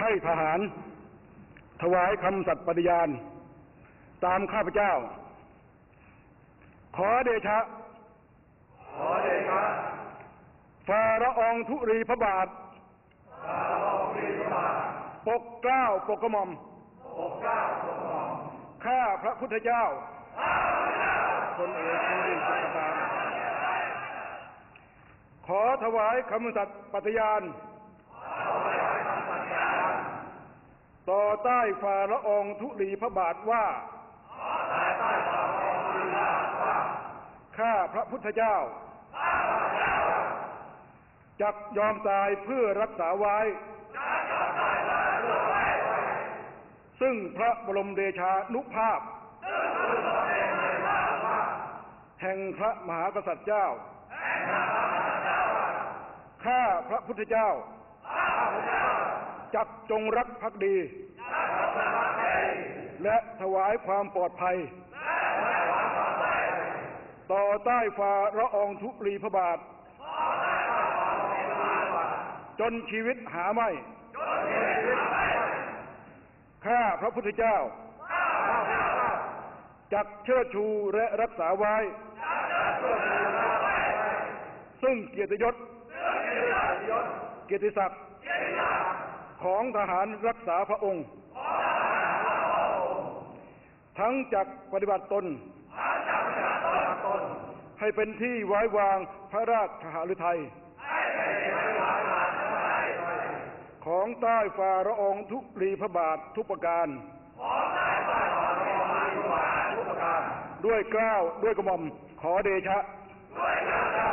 ให้ทหาร ถวายคำสัตย์ปฏิญาณ ตามข้าพเจ้า ขอเดชะ ขอเดชะฝ่าละอองธุรีพระบาทข้าพระองค์ที่พระบาท ปกเกล้าปกกระหม่อม ปกเกล้าปกกระหม่อม ข้าพระพุทธเจ้าตนเอกผู้ดีสุขตามขอถวายคำสัตย์ปฏิญาณ ต่อใต้ฝ่าละองธุลีพระบาทว่าข้าพระพุทธเจ้าจักยอมตายเพื่อรักษาไว้ ซึ่งพระบรมเดชานุภาพ แห่งพระมหากษัตริย์เจ้า ข้าพระพุทธเจ้า จักจงรักภักดี และถวายความปลอดภัย ต่อใต้ฝ่าละอองธุลีพระบาท จนชีวิตหาไม่ ข้าพระพุทธเจ้า จักเชิดชูและรักษาไว้ ซึ่งเกียรติยศ เกียรติศักดิ์ ของทหารรักษาพระองค์ ทั้งจักปฏิบัติตน ให้เป็นที่ไว้วางพระราชหฤทัยของใต้ฝ่าละอองทุลีพระบาททุกประการ ด้วยเกล้าวด้วยกระหม่อมขอเดชะด้วยข้าพเจ้า